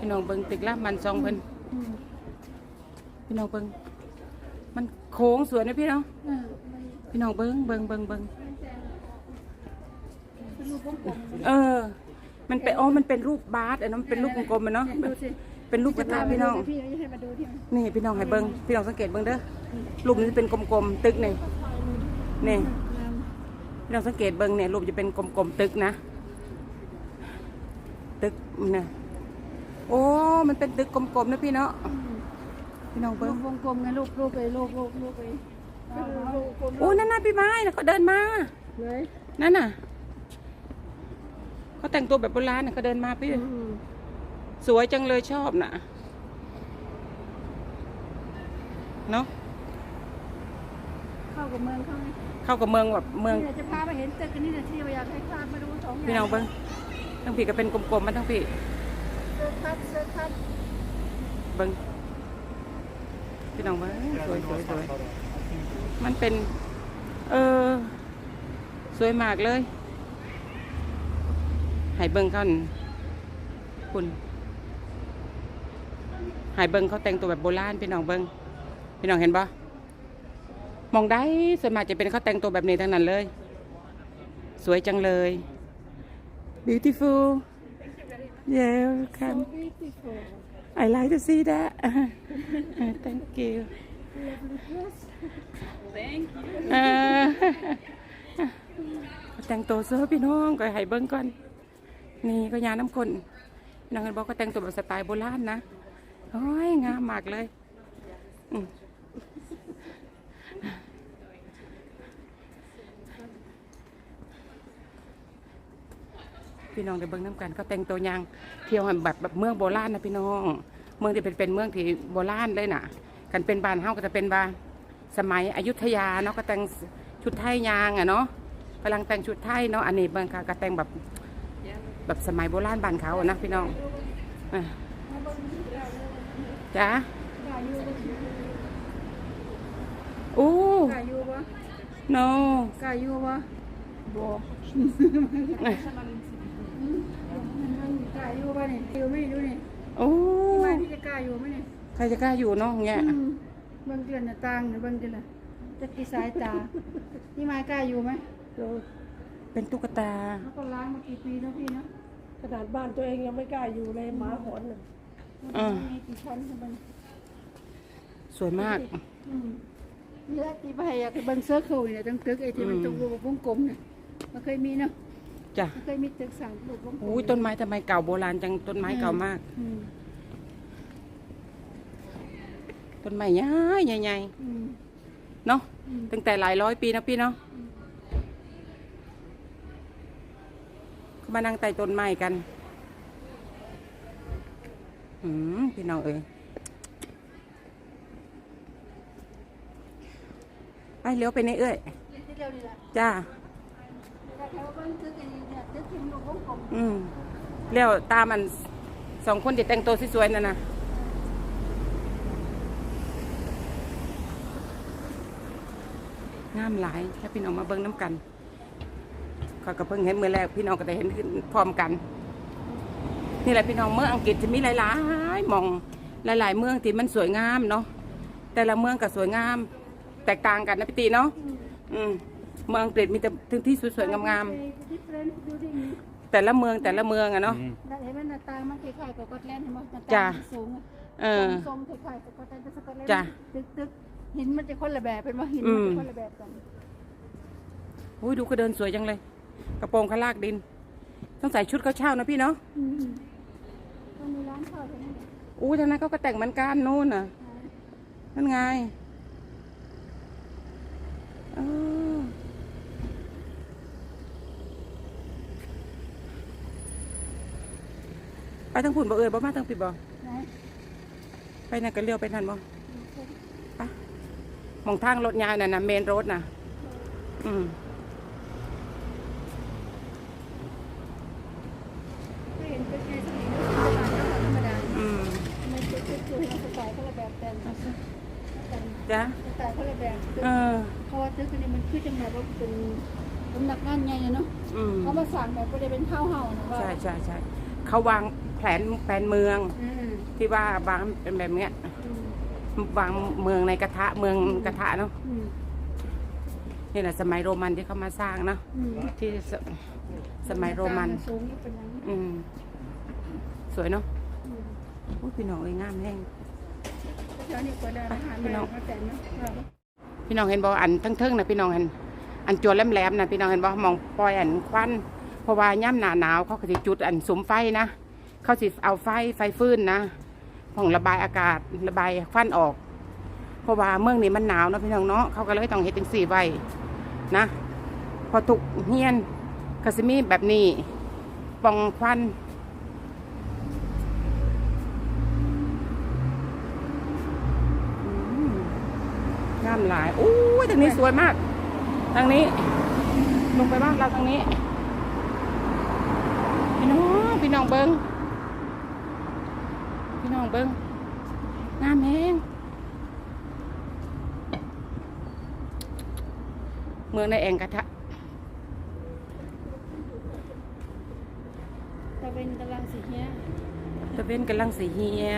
พี่น้องเบิ่งตึกละมันซองเพิ่นอืมพี่น้องเบิ่งมันโค้งสวยนะพี่น้องเออมันพี่น้องเบิ่งเบิ่งเบิ่งเบิ่งเป็นรูปวงกลมเออ มันเป็นอ๋อมันเป็นรูปบาสอันนั้นมันเป็นรูปกลมๆอะเนาะดูสิเป็นรูปกระทะพี่น้องพี่ให้มาดูที่มันนี่พี่น้องให้เบิ่งพี่น้องสังเกตเบิ่งเด้อรูปนี้จะเป็นกลมๆตึกนี่นี่งามพี่น้องสังเกตเบิ่งเนี่ยรูปจะเป็นกลมๆตึกนะ ตึกเนี่ย โอ้ มันเป็นตึกกลมๆนะพี่เนาะอืมพี่น้องรูเบิ่งปวงกลมไงรูปรูปไปรูปรูปรูปไปก็คือรูปกลมโอ้นั่นน่ะพี่ไม้นะเขาเดินมาเลยนั่นน่ะเขาแต่งตัวแบบโบราณน่ะเขาเดินมาพี่อืมสวยจังเลยชอบน่ะเนาะเข้ากับเมืองเขาไงเข้ากับเมืองแบบเมืองนี่แหละจะพาไปเห็นตึกอันนี้นะที่เราอยากให้พามาดูสองอย่างพี่น้องเบิ้งทั้งพี่ก็เป็นกลมๆมาทั้งพี่ เซอร์คัสเซอร์คัสเบิ้งพี่น้องเบิ้งสวยสวยสวยมันเป็น เออ สวยมากเลยให้เบิ้งเขานั่นคุณให้เบิ้งเขาแต่งตัวแบบโบราณพี่น้องเบิ้งพี่น้องเห็นปะมองได้ส่วนมากจะเป็นเขาแต่งตัวแบบนี้ทั้งนั้นเลย สวยจังเลย beautiful yeah welcome beautiful I like to see that thank you lovely dress เออแต่งตัวเสื้อพี่น้องก็ให้เบิ้งก่อน นี่ก็ยาน้ำคนพี่น้องเห็นบอกก็แต่งตัวแบบสไตล์โบราณนะโอ้ยงามมากเลย อืม พี่น้องเดี๋ยวเบิ้งน้ำกันก็แต่งตัวยางเที่ยวให้แบบแบบเมืองโบราณนะพี่น้อง เมืองที่เป็นเป็นเมืองที่โบราณเลยน่ะ กันเป็นบ้านเฮาก็จะเป็นบ้านสมัยอยุธยาเนาะก็แต่งชุดไทยยางอะเนาะกำลังแต่งชุดไทยเนาะอันนี้เบิ่งค่ะก็แต่งแบบแบบสมัยโบราณบ้านเขาอะนะพี่น้องอะจ้ากายูบ่โอ้กายูบ่ no กายูบ่บ่ กายูบ่นี่ยูไม่ดูนี่โอ้มาที่จะกายูไหมนี่ใครจะกล้าอยู่เนาะเงี้ยอืมเบิ่งเดือนหน้าต่างนี่เบิ่งเดือนละจะกี่สายตานี่มากายูไหมเป็นตุ๊กตาเขาก็ล้างมากี่ปีแล้วพี่เนาะขนาดบ้านตัวเองยังไม่กล้าอยู่เลยหมาหอนน่ะอ่ามีกี่ชั้นของมันสวยมากอืมเลือดที่ไปอยากเบิ่งเสื้อเคิลเนี่ยตั้งตึกไอ้ที่มันอืมตรงรูปวงกลมเนี่ยมันเคยมีเนาะ จ้ะมันเคยมีตึกสั่งรูปวงกลมอุ้ยต้นไม้ทำไมเก่าโบราณจังต้นไม้เก่ามาก อืมต้นไม้ใหญ่ใหญ่ใหญ่อืมเนาะอืมตั้งแต่หลายร้อยปีนะพี่เนาะเขามานั่งใต้ต้นไม้กันอืมพี่น้องเอ้ยไปเลี้ยวไปในเอ้ยที่เดียวนี่แหละจ้า อ้นี่เนี่ยตึกที่มันรูปวงกลมอืมเลี้ยวตามันสองคนที่แต่งตัวสวยๆนั่นนะงามหลายถ้าพี่น้องมาเบิ่งน้ำกันขาก็เพิ่งเห็นมือแรกพี่น้องก็ได้เห็นขึ้นพร้อมกัน นี่แหละพี่น้องเมืองอังกฤษจะมีหลายๆมองหลาย ๆ เมืองที่มันสวยงามเนาะแต่ละเมืองก็สวยงาม แตกต่างกันนะพี่ตีเนาะอืม เมืองอังกฤษมีแต่ทึงที่สวยๆงามดิเฟรนซ์ดูดิมีๆแต่ละเมืองแต่ละเมืองอะเนาะนั่นเห็นไหมหน้าต่างมันคล้ายๆกับสกอตแลนด์เห็นไหมหน้าจ้ะต่างมันสูงอะเออ ทรงๆคล้ายๆกับสกอตแลนด์แต่สกอตแลนด์จ้ะตึกตึกหินมันจะคนละแบบเป็นว่าหินอืมันมจะคนละแบบกันอุ้ยดูก็เดินสวยจังเลย กระโปรงขาลากดิน ต้องใส่ชุดเขาเช่านะพี่เนาะอืมต้องมีร้านข้าวตรงนี้นอู้ทางนั้นเขาก็แต่งเหมือนกันนู่นน่ะ นั่นไงเออไป ทางผุ่นบ่เอ่ยบ่มาทางปิดบ่ไหนไปนั่นก็เลี้ยวไปนั่นบ่ไปมองทางรถยาวน่ะนะเมนรถน่ะ อืมไม่เห็นตึกในสมัยนั้นธรรมดาอืมไม่ตึกตึกตึกสไตล์คนละแบบแต่แต่จ้ะสไตล์คนละแบบตึกเออเพราะว่าตึกอันนี้มันคือจังแบบว่าเป็นสำนักงานใหญ่อะเนาะอืมเขามาสั่งแบบไม่ได้เป็นเท่าเฮานะว่าใช่ใช่ใช่เขาวาง แผนแผนเมืองอืมที่ว่าบางเป็นแบบเนี้ยบางเมืองในกระทะเมืองกระทะเนาะอืมนี่แหละสมัยโรมันที่เขามาสร้างเนาะอืมที่สสมัยโรมัน สูงเป็นอย่างนี้อืมสวยเนาะอืมโอ้ยพี่น้องเอ้ยงามแห้ง เดี๋ยวนี้เปิดร้านอาหารพี่น้องมาแต่งเนาะเราพี่น้องเห็นบ่อันทั้งเทิงนะพี่น้องเห็นอันจวนแหลมๆนะพี่น้องเห็นบ่มองปล่อยอันควันเพราะว่าย่ำหนาหนาวเขาก็สิจุดอันสุมไฟนะ เขาสิเอาไฟไฟฟื้นนะของระบายอากาศระบายควันออก เพราะว่าเมืองนี้มันหนาวนะพี่น้องเนาะเขาก็เลยต้องเฮ็ดจังสี่ไว้นะพอทุกเฮียนก็สิมีแบบนี้ปองควันงามหลายโอ้ยทางนี้สวยมากทางนี้ ลงไปบ้านเราทางนี้ พี่น้องพี่น้องเบิงพี่ น้องเบิงงามแห้งเมืองในแอ่งกระทะตะเป็นกำลังสีเนี้ยตะเวนกำลังสีเฮีย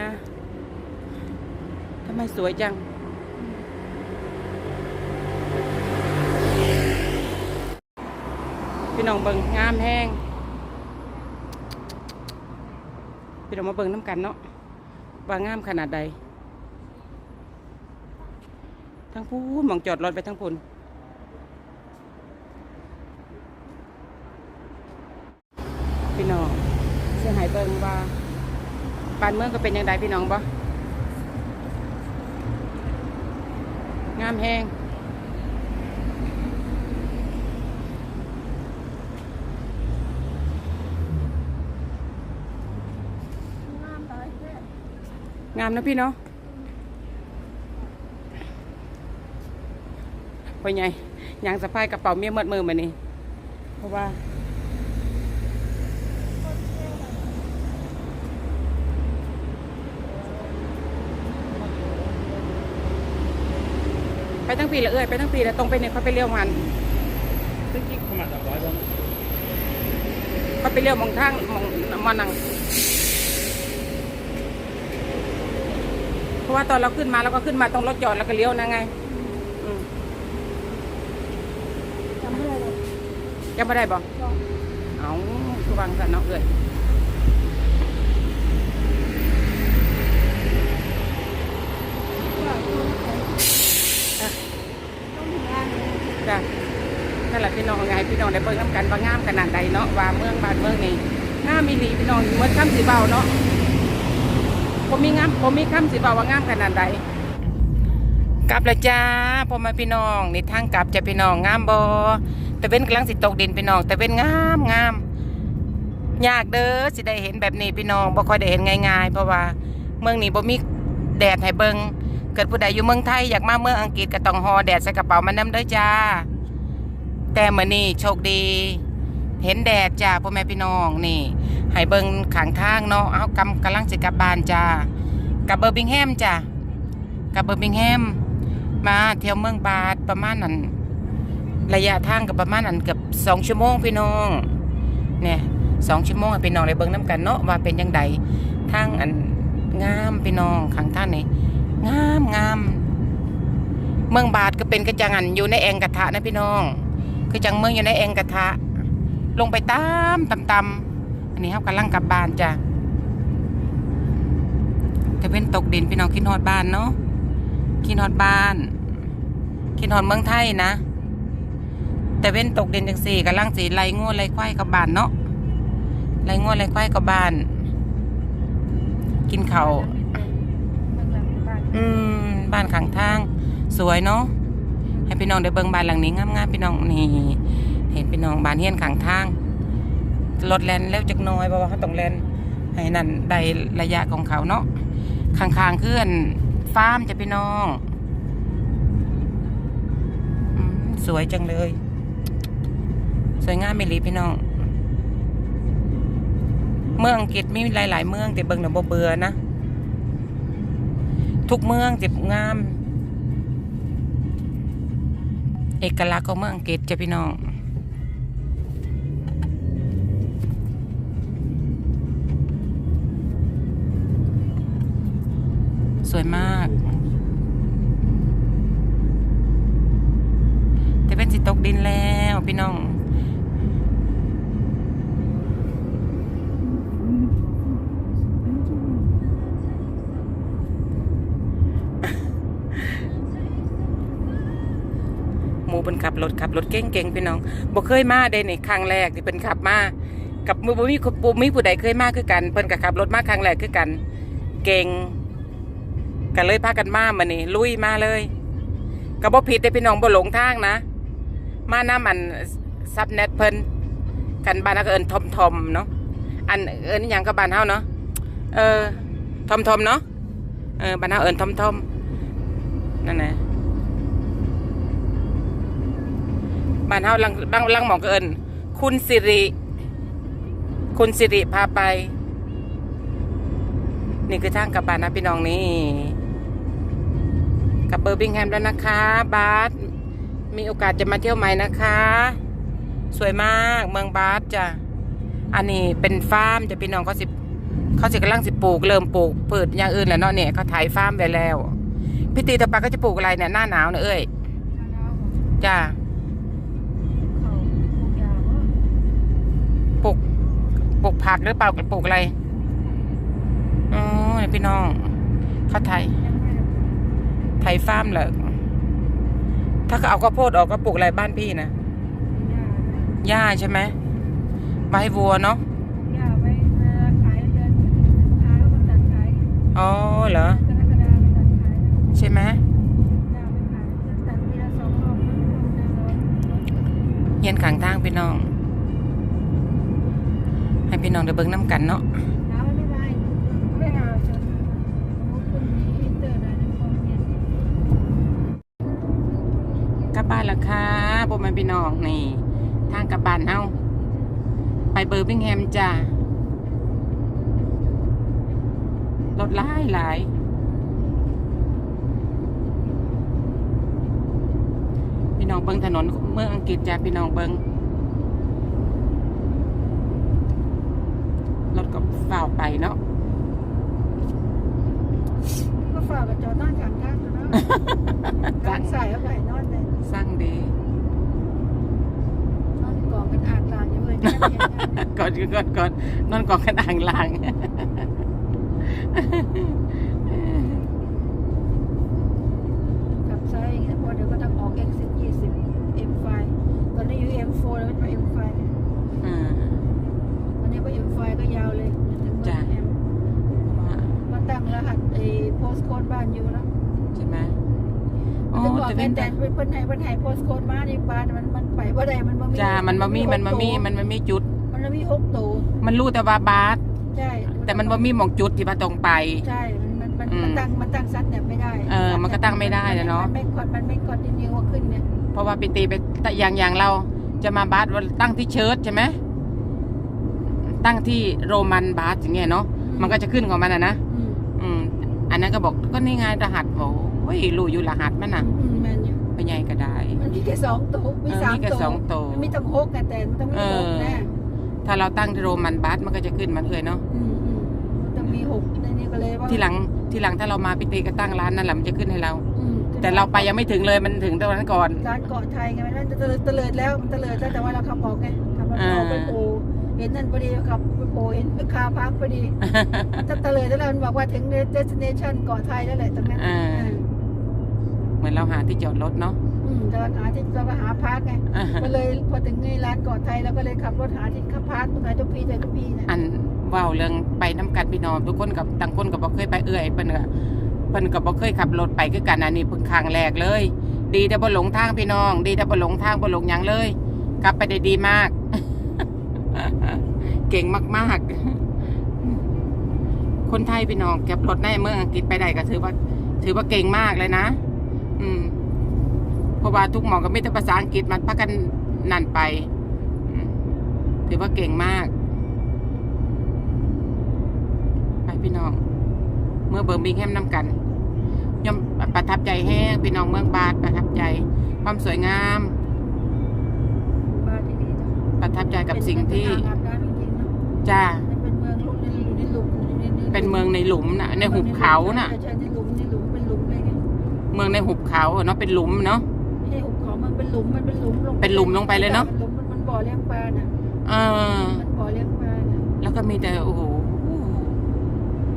ทำไมสวยจังพี่น้องเบิงงามแห้งพี่น้องมาเบิงน้ำกันเนาะ ว่างามขนาดใด ทั้งพูนมองจอดรถไปทั้งพูนพี่น้องเสียหายเบิงว่าบ้านเมืองก็เป็นยังไงพี่น้องบ่งามแห้งามหลายแค่ งามนะพี่เนาะพ่อใหญ่ยางสะพายกระเป๋าเมียเมดมือมานี่เพราะว่าไปทั้งปีละเอ้ยไปทั้งปีละตรงไปเนี่ยเขาไปเลี้ยวมันติ๊กติ๊กขนาดร้อยบ้างเขาไปเลี้ยวมองทางมองมานังเพ ราะว่าตอนเราขึ้นมาเราก็ขึ้นมาตรงรถจอดแล้วก็เลี้ยวนะไงอืมจำไม่ได้หรอกยังไม่ได้บอกลองเอาคือวางสันเนาะเอ้ยว่าตัวของอะต้องมีงานเลยจ้ะนั่นแหละพี่น้องไงพี่น้องได้เบิ่งน้ำกันว่างามขนาดใดเนาะว่าเมืองบ้านเมืองนี่งามมีหลีพี่น้องเหมือนคำสีเบาเนาะ ผมมีงามผมมีคำสีเบาว่างามขนาดใดกลับแล้วจ้าพ่อม่พี่น้องนี่ทางกลับจะพี่น้องงามบ่แต่เป็นกำลังสิตกดินพี่น้อง แต่เป็นงามงามยากเด้อสิได้เห็นแบบนี้พี่น้องบ่ค่อยได้เห็นง่ายๆ เพราะว่าเมืองนี้บ่มีแดดให้เบิงเกิดผู้ใดอยู่เมืองไทยอยากมาเมืองอังกฤษก็ต้องหอแดดใส่กระเป๋ามันนํเด้อจ้า แต่มื้อนี้โชคดี เห็นแดดจ้าพ่อแม่พี่น้องนี่ ให้เบิ่งขางทางเนาะเอากำกำลังสิกลับบ้านจ้ากลับเบอร์บิงแฮมจ้ากลับเบอร์บิงแฮมมาเที่ยวเมืองบาดประมาณนั้นระยะทางกับประมาณนั้นเกือบสองชั่วโมงพี่น้องเนี่ยสองชั่วโมงพี่น้องได้เบิ่งน้กันเนาะว่าเป็นยังไงทางอันงามพี่น้องขางทางนี่งามงามเมืองบาดก็เป็นกระจังอันอยู่ในแองกระทะนะพี่น้อง คือจังเมืองอยู่ในแองกระทะ ลงไปตามตำตำ นี้ครับกำลังกลับบ้านจ้ะจะเป็นตกดินพี่น้องคิดฮอดบ้านเนาะคิดฮอดบ้านคิดฮอดเมืองไทยนะ แต่เป็นตกดินจังสี่กำลังสีไล่งัวไล่ควายกับบ้านเนาะไล่งัวไล่ควายกับบ้าน กินเขาอืมบ้านข้างทาง สวยเนาะให้พี่น้องได้เบิ่งบ้านหลังนี้งามๆพี่น้องนี่เห็นพี่น้องบ้านเฮียนข้างทาง รถแลนแล้วจักน้อยเพราะว่าเขาต้องแลนให้นั่นได้ระยะของเขาเนาะข้างๆคืออันฟาร์มจะพี่น้องสวยจังเลย สวยงามไม่ลีพี่น้อง เมืองอังกฤษมีหลาย ๆ เมืองแต่เบิ่งแล้วบ่เบื่อนะ ทุกเมืองจะงาม เอกลักษณ์ของเมืองอังกฤษจะพี่น้อง สวยมาก แต่เป็นสิตกดินแล้วพี่น้องมูเป็นขับรถขับรถเก่งๆพี่น้องบ่เคยมาได้ในครั้งแรกที่เป็นขับมากับมือบ่มีบ่มีผู้ใดเคยมาคือกันเพิ่นก็ขับรถมาครั้งแรกคือกัน เก่ง กันเลยพากันมามานี่ลุยมาเลยก็บ่ผิดแต่พี่น้องบ่หลงทางนะ มาน้ามันซับเน็ตเพิ่นกันบ้านเราก็เอินทอมทอมเนาะอันเอินหยังกับบ้านเฮาเนาะเออทอมทอมเนาะเออบ้านเฮาเอินทอมทอมนั่นแหละบ้านเฮาลังลังลังหมองก็เอินคุณสิริ คุณสิริพาไป นี่คือทางกลับบ้านนะพี่น้องนี่ กับเบอร์บิงแฮมแล้วนะคะ บาสมีโอกาสจะมาเที่ยวใหม่นะคะ สวยมากเมืองบาสจ้ะอันนี้เป็นฟาร์มจะพี่น้องเขาสิเขาสิกำลังสิปลูก เริ่มปลูกเปิดอย่างอื่นแล้วเนาะเนี่ยเขาถ่ายฟาร์มไปแล้วพี่ตีตะปาก็จะปลูกอะไรเนี่ยหน้าหนาวเนอะเอ้ยจ้าเขาปลูกปลูกผักหรือเปล่าปลูกอะไรอ๋อพี่น้องเขาไทยยัง ไม่ได้ไทยฟาร์มเหรอถ้าเขาเอาข้าวโพดออกก็ปลูกอะไรบ้านพี่นะยาหญ้าใช่ไหมไว้ให้วัวเนาะยาไว้เวลาขายเดือนขายแล้วก็ตัดขายอ๋อเหรอกรกฎาคมตัดขายใช่ไหมยาไปขายตัดทีละสองรอบมันก็หน้าร้อนเฮียนขางทางพี่น้อง ให้พี่น้องได้เบิ่งน้ำกันเนาะ พวกมันพี่น้องนี่ทางกลับบ้านเฮาไปเบอร์บิงแฮมจ้ารถหลายหลายพี่น้องเบิ่งถนนเมืองอังกฤษจ้ะพี่น้องเบิ่งรถก็ฝ่าวไปเนาะก็ฝากกับจอต้านขังข้างตัวเนาะการใส่เอาไว้นอนเลยสร้างดีน อนกองเป็นอ่างลางอยู่เลยเนี่ยเนี่ยเนี่ยก่อนก่อนก่อนนอนกองกันอ่างลางขับซ้ายอย่างเงี้ยพอเดี๋ยวก็ต้องออก exit 20 M5 ตอนนี้อยู่ M4 แล้วก็จะมา M5 เนี่ยอ่า วันนี้ก็ M5 ก็ยาวเลยถึงเมืจ้ะองแฮมว่ามาตั้งรหัสไอ้ postcode บ้านอยู่แล้ว ใช่ไหม มั อ๋ น อ จะบอกแต่แม่เป็นนแต่เพิ่นให้เพิ่นให้ postcode มานี่บ้านมันมันไปบ่ได้มันบ่มีจ้ามันบ่มีมันบ่มีหกตัวมันบ่มีจุด มันบ่มีหกตัวมันรู้แต่ว่าบาสใช่แต่มันบ่มีหมองจุดที่ว่าตรงไป ใช่มันมันอืมมันตั้งมันตั้งซัดเนี่ยไม่ได้เออมันก็ตั้งไม่ได้นะเนาะมันไม่กดมันไม่กดนิวว่าขึ้นเนี่ยเพราะว่าไปตีไปแต่อย่างอย่างเราจะมาบาสว่าตั้งที่เชิร์ชใช่ไหมตั้งที่โรมันบาสอย่างเงี้ยเนาะมันก็จะขึ้นของมันอะนะอืม อืมอันนั้นก็บอกก็นี่ไงรหัสบอกโอ้ ยรู้อยู่รหัสมันน่ะอืมแมนอยู่ไปใหญ่ก็ได้ มันมีแค่สองตัวมีเออสามมีแค่ตัวสองตัว มันมีตั้งหกไงแต่มันต้องมีหกเออแน่ถ้าเราตั้งที่โรมันบาสมันก็จะขึ้นมันเลยเนาะอืมอืมมันต้องมีหกในนี้ก็เลยว่าทีหลังทีหลังถ้าเรามาพิตีก็ตั้งร้านนั่นแหละมันจะขึ้นให้เรา อืมแต่เราไปยังไม่ถึงเลยมันถึงตรงนั้นก่อน ร้านเกาะไทยไงมันจะเตลิดแล้วมันเตลิดแล้วแต่ว่าเราขับออกไงขับออกอ่าไปโผล่เห็นนั่นพอดีขับไปโผล่เห็นคาพักพอดีมันจะเตลิดแล้วมันบอกว่าถึง destination เกาะไทยแล้วแหละตรงนั้นอ่าอ่า เหมือนเราหาที่จอดรถเนาะอืมแต่เราหาที่เราก็หาพักไงก็เลยพอถึงในร้านเกาะไทยเราก็เลยขับรถหาที่ขับพักตรงไหนทุกปีใจทุกปีเนี่ยอันเว้าวเรื่องไปน้ำกันพี่น้องทุกคนกับต่างคนกับบ่เคยไปเอื่อยเพิ่นก็เพิ่นก็บ่เคยขับรถไปคือกันอันนี้เพิ่งครั้งแรกเลย ดีแต่บ่หลงทางพี่น้อง ดีแต่บ่หลงทางบ่หลงหยังเลย กลับไปได้ดีมาก เก่งมากๆ คนไทยพี่น้องเก็บรถในเมืองอังกฤษไปได้ก็ถือว่า ถือว่าเก่งมากเลยนะ อืม เพราะว่าทุกหมองก็มีแต่ภาษาอังกฤษมันพักกันนั่นไปอืมถือว่าเก่งมาก ไปพี่น้อง เมื่อเบิร์มิงแฮมน้ำกันยอมประทับใจแห้งพี่น้องเมืองบาทประทับใจ ความสวยงามบ้านที่ดีจังประทับใจกับสิ่งที่เป็นทางอาบน้ำจริงๆเนอะจ้ามันเป็นเมืองลุกในอยู่ในหลุมอยู่ในในเป็นเมืองในหลุมนะในหุบเขาน่ะใช่ในหลุมในหลุ เมืองในหุบเขาอะเนาะเป็นหลุมเนาะ ไม่ใช่หุบเขามันเป็นหลุมมันเป็นหลุมลงเป็นหลุมลงไปเลยเนอะ ป็หลุมมันมันบ่อเลี้ยงปลาน่ะเออมันบ่อเลี้ยงปลาน่ะแล้วก็มีแต่โอ้โห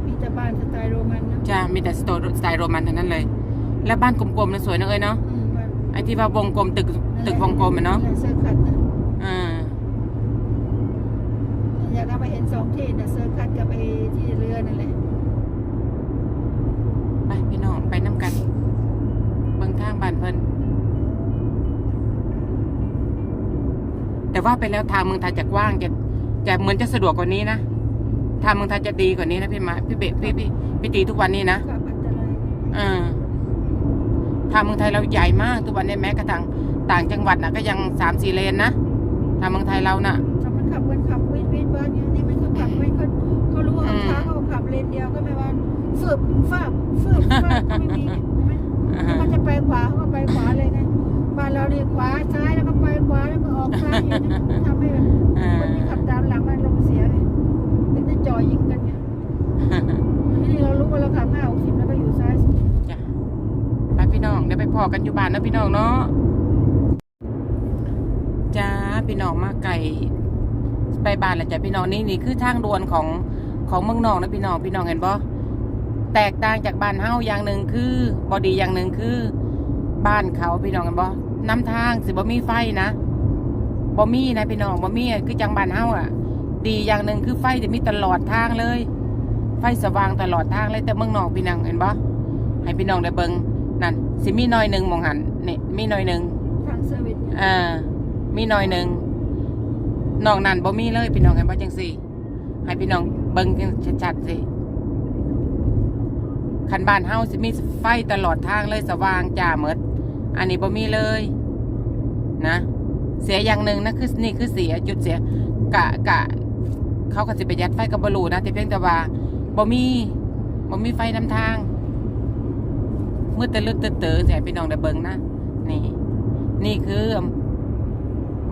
มีแต่บ้านสไตล์โรมันนะจ้ามีแต่สโตสไตล์โรมันทั้งนั้นเลย แล้วบ้านกลมๆนะสวยนะเอ้ยเนาะอืมบ้านไอ้ที่ว่าวงกลมตึกตึกวงกลมอะเนาะแหลเซอร์คัตนะอ่าอยากเอาไปเห็นสองที่นะเซอร์คัตกับไปที่เรือนั่นแหละไปพี่น้องไปน้ำกันเบิ่ง ทางบ้านเพิ่นแต่ว่าไปแล้วทางเมืองไทยจะกว้างจะจะเหมือนจะสะดวกกว่านี้นะทางเมืองไทยจะดีกว่านี้นะพี่มาพี่เบพี่พี่พี่ตีทุกวันนี้นะกับอันตรายเออทางเมืองไทยเราใหญ่มากทุกวันนี้แม้กระทั่งต่างจังหวัดนะก็ยังสามสี่เลนนะทางเมืองไทยเราน่ะ ถ้ามันขับมันขับวิดวิดบ้านเนี่ยนี่มันก็ขับไม่เขาเขารู้ว่าอืมช้าเขาขับเลนเดียวก็ไม่ว่าฟืบฟาบฟืบฟาบก็ไม่มีเนี่ยเห็น ไหมอ่าถ้าฮะมันจะไปขวาเขาก็ไปขวาเลยไงบ้านเราเนี่ยขวาซ้ายแล้วก็ไปขวาแล้วก็ออกซ้ายอย่างนี้นทำให้แบบคนที่ขับตามหลังมันลมเสียเลยถึงจะจ่อยิงกันเนี่ยนี่เรารู้ว่าเราขับห้าหกสิบแล้วก็อยู่ซ้ายสุดจ้ะไปพี่น้องเดี๋ยวไปพอกันอยู่บ้านนะพี่น้องเนาะจ้าพี่น้องมาไก่ไปบ้านแล้วจ้ะพี่น้องนี่นี่คือทางด่วนของของเมืองนอกนะพี่น้องพี่น้องเห็นบ่ แตกต่างจากบ้านเฮาอย่างหนึ่งคือบอดีอย่างหนึ่งคือ บ้านเขาพี่น้องเห็นบ่น้ำทางสิบ่มีไฟนะบ่มีนะพี่น้องบ่มีอะคือจังบ้านเฮาอะ ดีอย่างหนึ่งคือไฟจะมีตลอดทางเลย ไฟสว่างตลอดทางเลยแต่เมืองนอกพี่น้องเห็นบ่ให้พี่น้องได้เบิงนั่นสิมีหน้อยหนึ่งมองหันนี่มีหน้อยหนึ่งทางเซอร์วิสเนี่ยอ่ามีหน้อยหนึ่งนอกนั้นบ่มีเลยพี่น้องเห็นบ่จังสี่ให้พี่น้องเบิ่งกันชัดๆสิ คันบ้านเฮาสิมีไฟตลอดทางเลยสว่างจ้าหมดอันนี้บ่มีเลยนะ เสียอย่างหนึ่งนะคือนี่คือเสียจุดเสีย กะกะ เขาก็สิประหยัดไฟกับบรูนะแต่เพียงแต่ว่าบ่มีบ่มีไฟนำทางมืดแต่ลึดต่เต๋อใส่พี่น้องได้เบิ่งนะนี่ นี่คือ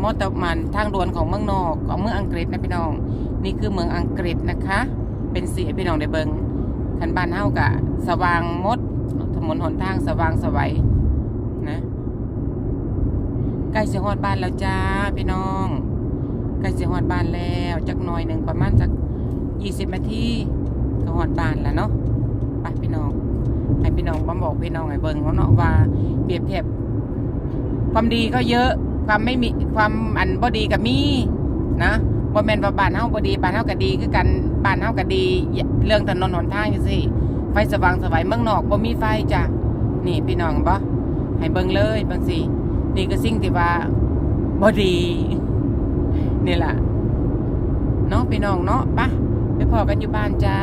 มอเตอร์มันทางด่วนของเมืองนอกของเมืองอังกฤษนะพี่น้อง นี่คือเมืองอังกฤษนะคะ เป็นเสีให้พี่น้องได้เบิ่ง คันบ้านเฮากะสว่างมด ถนนหนทางสว่างสวัยนะใกล้เสิฮอดบ้านแล้วจ้าพี่น้องใกล้เสิฮอดบ้านแล้วจักหน่อยหนึ่งประมาณสักยี่สิบนาทีก็ฮอดบ้านแล้วเนาะไปพี่น้องให้พี่น้องมาบอกพี่น้องให้เบิ่งเนาะว่าเปรียบเทียบความดีก็เยอะ ความไม่มีความอันบ่ดีก็มีนะ บ่แม่นว่าบ้านเฮาบ่ดีบ้านเฮาก็ดีคือกันบ้านเฮาก็ดี เรื่องถนนหนทางจังซี่ไฟสว่างสวัยเมืองนอกบ่มีไฟจ้ะนี่พี่น้องบ่ให้เบิ่งเลยเบิ่งสินี่ก็สิ่งที่ว่าบ่ดีนี่ล่ะเนาะพี่น้องเนาะปะไปพอกันอยู่บ้านจ้า